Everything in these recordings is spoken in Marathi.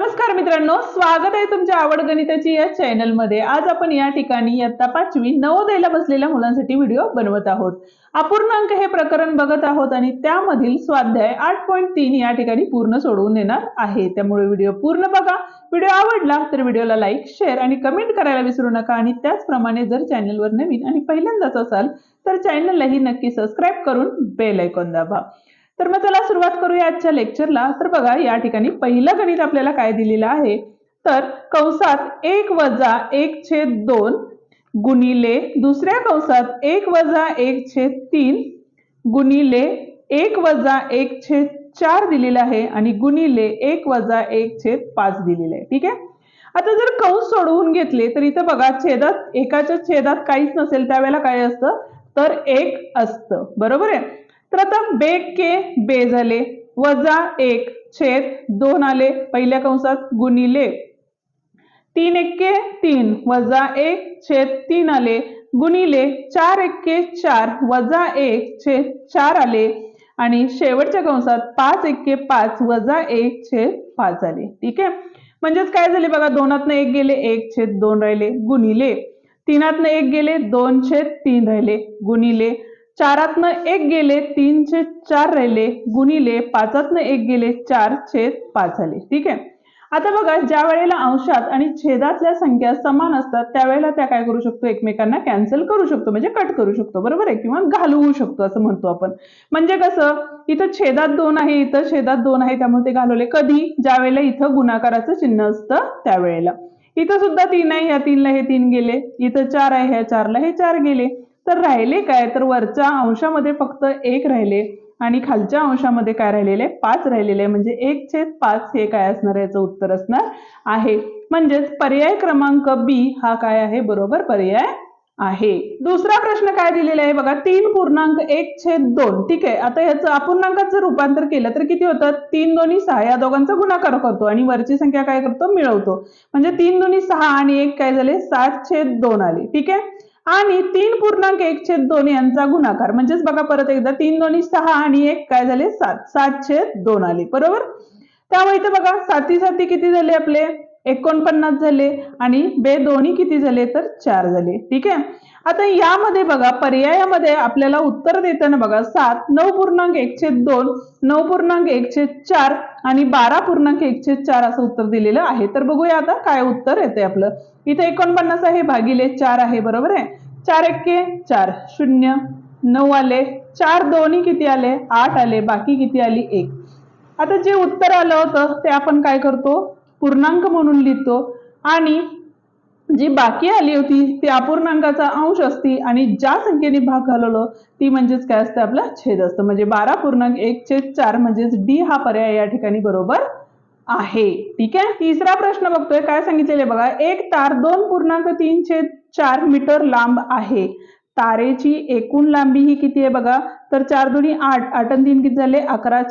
नमस्कार मित्रांनो स्वागत आहे तुमच्या आवड गणिताची या चॅनलमध्ये. आज आपण या ठिकाणी इयत्ता पाचवी नवोदयला बसलेल्या मुलांसाठी व्हिडिओ बनवत आहोत. अपूर्णांक हे प्रकरण बघत आहोत आणि त्यामधील स्वाध्याय आठ पॉईंट तीन या ठिकाणी पूर्ण सोडवून देणार आहे. त्यामुळे व्हिडिओ पूर्ण बघा. व्हिडिओ आवडला तर व्हिडिओला लाईक शेअर आणि कमेंट करायला विसरू नका. आणि त्याचप्रमाणे जर चॅनलवर नवीन आणि पहिल्यांदाच असाल तर चॅनललाही नक्की सबस्क्राईब करून बेल ऐकून दाबा. तर मग चला सुरुवात करूया आजच्या लेक्चरला तर बघा या ठिकाणी पहिलं गणित आपल्याला काय दिलेलं आहे? तर कंसात एक वजा एक छेद दोन गुणिले दुसऱ्या कंसात एक वजा एक छेद तीन गुणिले एक वजा एक छेद चार दिलेलं आहे आणि गुणिले एक वजा एक छेद पाच दिलेलं आहे. ठीक आहे? आता जर कंस सोडवून घेतले तर इथं बघा छेदात एकाच्या छेदात काहीच नसेल त्यावेळेला काय असतं? तर एक असतं. बरोबर आहे? तर आता बे के बे झाले. वजा एक छेद दोन आले. पहिल्या कंसात गुणिले. तीन एक्के तीन वजा एक छेद तीन आले. गुणिले चार एक्के चार वजा एक छेद चार आले. आणि शेवटच्या कंसात पाच एक्के पाच वजा एक छेद पाच आले ठीक? आहे म्हणजेच काय झाले बघा दोनातनं एक गेले एक छेद दोन राहिले. गुणिले. तीनातनं एक गेले दोन छेद तीन राहिले. गुणिले. चारातनं एक गेले तीन छेद चार राहिले गुणिले पाचातनं एक गेले चार छेद पाच झाले. ठीक आहे? आता बघा ज्या वेळेला अंशात आणि छेदातल्या संख्या समान असतात त्यावेळेला त्या काय करू शकतो? एकमेकांना कॅन्सल करू शकतो म्हणजे कट करू शकतो. बरोबर आहे? किंवा घालवू शकतो असं म्हणतो आपण. म्हणजे कसं? इथं छेदात दोन आहे इथं छेदात दोन आहे त्यामुळे ते घालवले. कधी? ज्या वेळेला इथं गुणाकाराचं चिन्ह असतं त्यावेळेला. इथं सुद्धा तीन आहे ह्या तीनला हे तीन गेले. इथं चार आहे ह्या चारला हे चार गेले. तर राहिले काय? तर वरच्या अंशामध्ये फक्त एक राहिले आणि खालच्या अंशामध्ये काय राहिलेले? पाच राहिलेले. म्हणजे एक छेद पाच हे काय असणार? याचं उत्तर असणार आहे. म्हणजेच पर्याय क्रमांक बी हा काय आहे? बरोबर पर्याय आहे. दुसरा प्रश्न काय दिलेला आहे? बघा तीन पूर्णांक एक छेद दोन. ठीक आहे? आता याचं अपूर्णांकात जर रूपांतर केलं तर किती होतं? तीन दोन्ही सहा या दोघांचा गुणाकार करतो आणि वरची संख्या काय करतो? मिळवतो. म्हणजे तीन दोन्ही सहा आणि एक काय झाले? सात छेद दोन आले. ठीक आहे? आणि तीन पूर्णांक एक छेद दोन यांचा गुणाकार. म्हणजेच बघा परत एकदा तीन दोन्ही सहा आणि एक काय झाले? सात. सात छेद दोन आले. बरोबर? त्यामुळे इथे बघा साती साती किती झाले आपले? एकोणपन्नास झाले आणि बे दोन्ही किती झाले? तर चार झाले. ठीक आहे? आता यामध्ये बघा पर्यायामध्ये आपल्याला उत्तर देताना बघा सात नऊ पूर्णांक एकशे दोन नऊ पूर्णांक एकशे चार आणि बारा पूर्णांक एकशे चार असं उत्तर दिलेलं आहे. तर बघूया आता काय उत्तर येते आपलं. इथे एकोणपन्नास आहे भागिले चार आहे बरोबर आहे? चार एक्के चार शून्य नऊ आले चार दोन्ही किती आले? आठ आले बाकी किती आली? एक. आता जे उत्तर आलं होतं ते आपण काय करतो? पूर्णांक म्हणून लिहितो. आणि जी बाकी आली होती ती अपूर्णांकाचा अंश असती आणि ज्या संख्येने भाग घालवलं ती म्हणजेच काय असतं? आपला छेद असतं. म्हणजे बारा पूर्णांक एक छेद चार म्हणजेच डी हा पर्याय या ठिकाणी बरोबर आहे. ठीक आहे? तिसरा प्रश्न बघतोय. काय सांगितलेले बघा? एक तार दोन पूर्णांक तीन छेद चार मीटर लांब आहे. तारेची एकूण लांबी ही किती आहे बघा? तर चार दोन्ही आठ आठ आणि तीन किती झाले? अकरा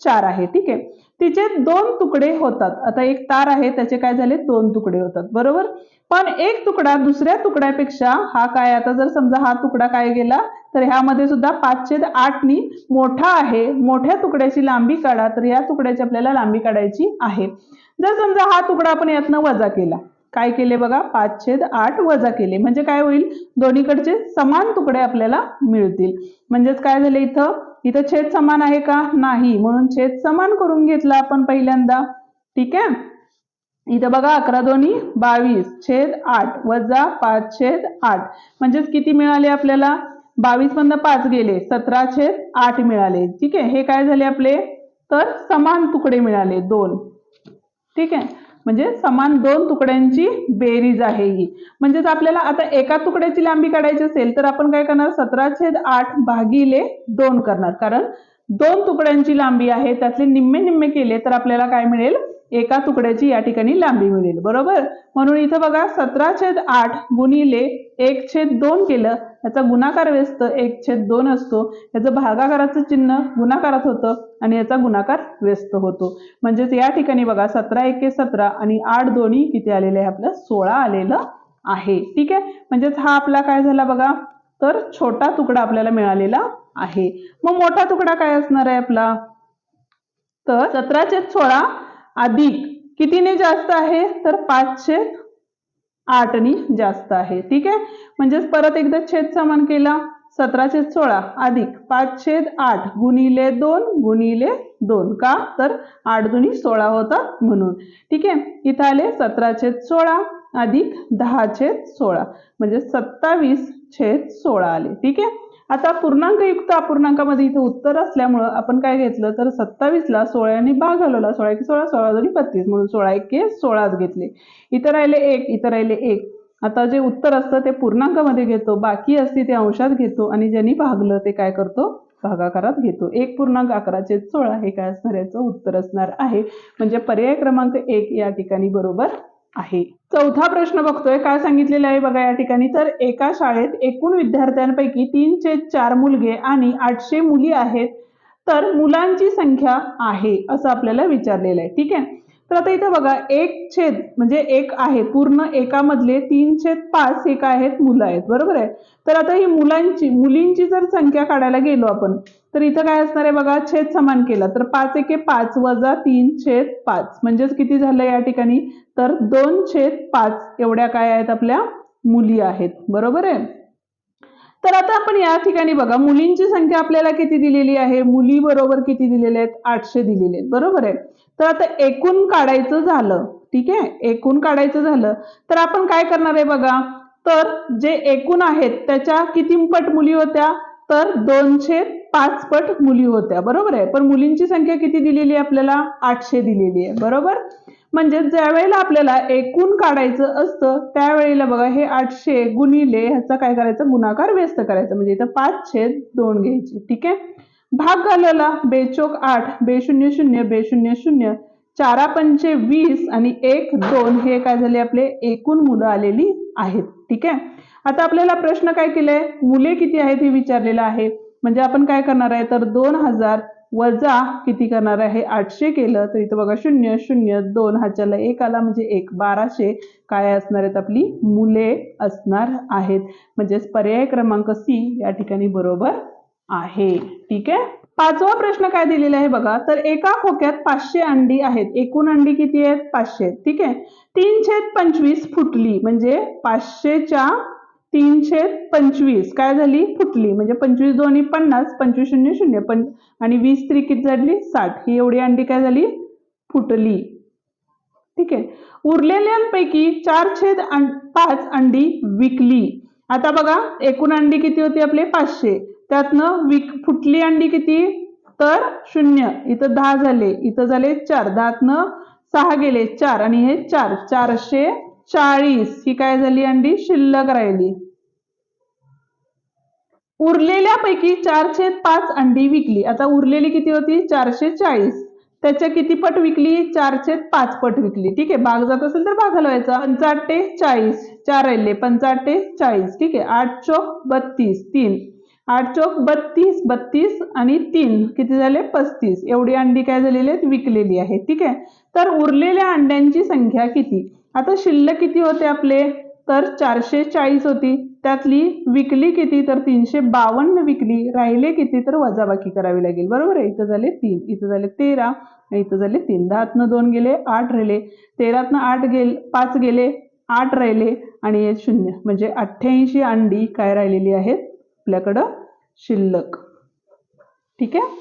चार आहे ठीक आहे? तिचे दोन तुकडे होतात. आता एक तार आहे त्याचे काय झाले? दोन तुकडे होतात बरोबर? पण एक तुकडा दुसऱ्या तुकड्यापेक्षा हा काय आता जर समजा हा तुकडा काय गेला तर ह्यामध्ये सुद्धा पाचशे आठनी मोठा आहे. मोठ्या तुकड्याची लांबी काढा तर या तुकड्याची आपल्याला लांबी काढायची आहे. जर समजा हा तुकडा आपण यातनं वजा केला काय केले बघा? पाच छेद आठ वजा केले. म्हणजे काय होईल? दोन्हीकडचे समान तुकडे आपल्याला मिळतील. म्हणजेच काय झाले इथं? इथं छेद समान आहे का? नाही. म्हणून छेद समान करून घेतला आपण पहिल्यांदा. ठीक आहे? इथं बघा अकरा दोन्ही बावीस. छेद आठ वजा पाच छेद आठ. म्हणजेच किती मिळाले आपल्याला? बावीस मधनं पाच गेले. सतरा छेद आठ मिळाले. ठीक आहे? हे काय झाले आपले? तर समान तुकडे मिळाले. दोन. ठीक आहे? म्हणजे समान दोन तुकड्यांची बेरीज आहे ही. म्हणजेच आपल्याला आता एका तुकड्याची लांबी काढायची असेल तर आपण काय करणार? सतरा छेद आठ भागिले दोन करणार. कारण दोन तुकड्यांची लांबी आहे त्यातले निम्मे निम्मे केले तर आपल्याला काय मिळेल? एका तुकड्याची या ठिकाणी लांबी मिळेल. बरोबर? म्हणून इथं बघा सतरा छेद आठ गुणिले एक छेद दोन केलं याचा गुणाकार व्यस्त एक छेद दोन असतो. याचं भागाकाराचं चिन्ह गुणाकारात होतं आणि याचा गुणाकार व्यस्त होतो. म्हणजेच या ठिकाणी बघा सतरा एके सतरा आणि आठ दोन्ही किती आलेले आहे? आपलं सोळा आलेलं आहे. ठीक आहे? म्हणजेच हा आपला काय झाला बघा? तर छोटा तुकडा आपल्याला मिळालेला आहे. मग मोठा तुकडा काय असणार आहे आपला? तर सतरा छेद सोळा अधिक कितीने जास्त आहे? तर पाचशे आठनी जास्त आहे. ठीक आहे? म्हणजेच परत एकदा छेद समान केला. सतरा छेद सोळा अधिक पाच छेद आठ गुणिले दोन गुणिले दोन. का? तर आठ दुनी सोळा होतात म्हणून. ठीक आहे? इथं आले सतरा छेद सोळा अधिक दहा छेद सोळा. म्हणजे सत्तावीस छेद सोळा आले. ठीक आहे? आता पूर्णांकयुक्त अपूर्णांकामध्ये इथं उत्तर असल्यामुळं आपण काय घेतलं? तर सत्तावीसला सोळ्याने भाग घालवला. सोळा एक सोळा सोळा दोन्ही बत्तीस. म्हणून सोळा एक सोळाच घेतले. इथं राहिले एक इथं राहिले एक. आता जे उत्तर असतं ते पूर्णांकामध्ये घेतो. बाकी असते ते अंशात घेतो. आणि ज्यांनी भागलं ते काय करतो? भागाकारात घेतो. एक पूर्णांक अकराचे सोळा हे काय असणार याचं उत्तर असणार आहे. म्हणजे पर्याय क्रमांक एक या ठिकाणी बरोबर आहे. चौथा प्रश्न बघतोय. काय सांगितलेलं आहे बघा या ठिकाणी? तर एका शाळेत एकूण विद्यार्थ्यांपैकी तीनशे चार मुलगे आणि आठशे मुली आहेत तर मुलांची संख्या आहे असं आपल्याला विचारलेलं आहे. ठीक आहे? तर आता इथं बघा एक छेद म्हणजे एक आहे. पूर्ण एकामधले तीन छेद पाच हे काय आहेत? मुलं आहेत. बरोबर आहे? तर आता ही मुलांची मुलींची जर संख्या काढायला गेलो आपण तर इथं काय असणार आहे बघा? छेद समान केला. तर पाच एके पाच वजा तीन छेद पाच. म्हणजेच किती झालं या ठिकाणी? तर दोन छेद पाच एवढ्या काय आहेत आपल्या? मुली आहेत. बरोबर आहे? तर आता आपण या ठिकाणी बघा मुलींची संख्या आपल्याला किती दिलेली आहे? मुली बरोबर किती दिलेले आहेत? आठशे दिलेले आहेत. बरोबर आहे? तर आता एकूण काढायचं झालं ठीक आहे? एकूण काढायचं झालं. तर आपण काय करणार आहे बघा? तर जे एकूण आहेत त्याच्या किती पट मुली होत्या? तर दोनशे पाच पट मुली होत्या. बरोबर आहे? पण मुलींची संख्या किती दिलेली आहे आपल्याला? आठशे दिलेली आहे. बरोबर? म्हणजे ज्या वेळेला आपल्याला एकूण काढायचं असतं त्यावेळेला बघा हे आठशे गुणिले ह्याचा काय करायचं? गुणाकार व्यस्त करायचा. म्हणजे इथं पाच छेद दोन घ्यायचे. ठीक आहे? भाग घालवला बेचोक आठ बे शून्य शून्य बे शून्य शून्य चारा पंचे वीस आणि एक दोन हे काय झाले आपले? एकूण मुलं आलेली आहेत. ठीक आहे? आता आपल्याला प्रश्न काय केलाय? मुले किती आहेत हे विचारलेलं आहे. म्हणजे आपण काय करणार आहे? तर दोन हजार वजा किती करणार आहे? आठशे केलं तर इथं बघा शून्य शून्य दोन ह्याच्याला एक आला म्हणजे एक बाराशे. काय असणार आहेत आपली? मुले असणार आहेत. म्हणजेच पर्याय क्रमांक सी या ठिकाणी बरोबर आहे. ठीक आहे? पाचवा प्रश्न काय दिलेला आहे बघा? तर एका खोक्यात पाचशे अंडी आहेत. एकूण अंडी किती आहेत? पाचशे. ठीक आहे? तीन छेद पंचवीस फुटली म्हणजे पाचशेच्या तीनशे पंचवीस. काय झाली? फुटली. म्हणजे पंचवीस दोन्ही पन्नास पंचवीस शून्य शून्य. पण आणि वीस त्री किती झाली? साठ. ही एवढी अंडी काय झाली? फुटली. ठीक आहे. उरलेल्यांपैकी चार छेद पाच अंडी विकली. आता बघा एकूण अंडी किती होती आपले? पाचशे. त्यातनं विक फुटली अंडी किती? तर शून्य. इथं दहा झाले. इथं झाले चार. दहातनं सहा गेले चार. आणि हे चार. चारशे चाळीस. ही काय झाली अंडी? शिल्लक राहिली. उरलेल्यापैकी चारशे पाच अंडी विकली. आता उरलेली किती होती? चारशे चाळीस. त्याच्या किती पट विकली? चारशे पाच पट विकली. ठीक आहे भाग जात असेल तर भाग हलवायचा. पंचाटे चाळीस. चार राहिले पंचाटे चाळीस. ठीक आहे आठ चौक बत्तीस. तीन. आठ चौक बत्तीस बत्तीस आणि तीन. किती झाले? पस्तीस. एवढी अंडी काय झालेली आहेत? विकलेली आहे. ठीक आहे? तर उरलेल्या अंड्यांची संख्या किती? आता शिल्लक किती होते आपले? तर चारशे चाळीस होती. त्यातली विकली किती? तर तीनशे बावन्न विकली. राहिले किती? तर वजाबाकी करावी लागेल. बरोबर आहे? इथं झाले तीन. इथं झाले तेरा. इथं झाले तीन. दहातनं दोन गेले आठ राहिले. तेरातनं आठ गेले पाच गेले आठ राहिले. आणि शून्य. म्हणजे अठ्ठ्याऐंशी अंडी काय राहिलेली आहेत? आपल्याकडं शिल्लक. ठीक आहे?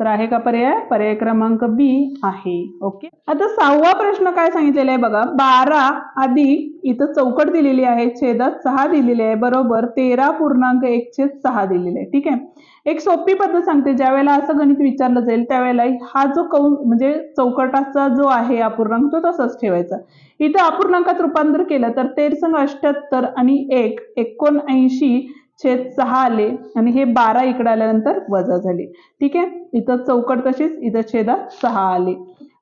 तर आहे का पर्याय? पर्याय क्रमांक बी आहे. ओके आता सहावा प्रश्न काय सांगितलेला आहे बघा. बारा आधी इथं चौकट दिलेली आहे छेदात सहा दिलेली आहे. बरोबर तेरा पूर्णांक एक छेद सहा दिलेले आहे. ठीक आहे? एक सोपी पद्धत सांगते. ज्या वेळेला असं गणित विचारलं जाईल त्यावेळेला हा जो कौ म्हणजे चौकटाचा जो आहे अपूर्णांक तो तसाच ठेवायचा. इथं अपूर्णांकात रूपांतर केलं तर तेरसंग अठ्याहत्तर आणि एक एकोणऐंशी छेद सहा आले आणि हे बारा इकडे आल्यानंतर वजा झाले. ठीक आहे? इथं चौकट तशीच इथं छेदात सहा आले.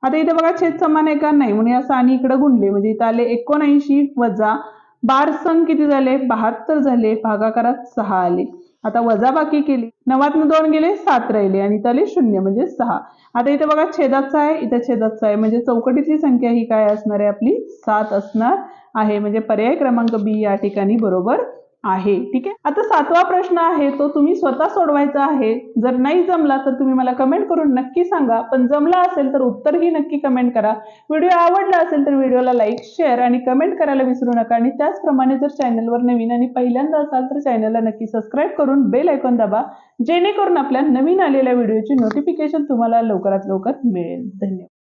आता इथं बघा छेद समान आहे का? नाही. म्हणून असं आणि इकडे गुणले. म्हणजे इथं आले एकोणऐंशी वजा बार संघ किती झाले? बहात्तर झाले. भागाकारात सहा आले. आता वजा बाकी केली. नवातनं दोन गेले सात राहिले. आणि इथं आले शून्य म्हणजे सहा. आता इथं बघा छेदाचा आहे इथं छेदाचा आहे. म्हणजे चौकटीची संख्या ही काय असणार आहे? आपली सात असणार आहे. म्हणजे पर्याय क्रमांक बी या ठिकाणी बरोबर आहे. ठीक आहे? आता सातवा प्रश्न आहे तो तुम्ही स्वतः सोडवायचा आहे. जर नाही जमला तर तुम्ही मला कमेंट करून नक्की सांगा. पण जमला असेल तर उत्तरही नक्की कमेंट करा. व्हिडिओ आवडला असेल तर व्हिडिओला लाईक शेअर आणि कमेंट करायला विसरू नका. आणि त्याचप्रमाणे जर चॅनलवर नवीन आणि पहिल्यांदा असाल तर चॅनलला नक्की सबस्क्राईब करून बेल ऐकून दाबा. जेणेकरून आपल्या नवीन आलेल्या व्हिडिओची नोटिफिकेशन तुम्हाला लवकरात लवकर मिळेल. धन्यवाद.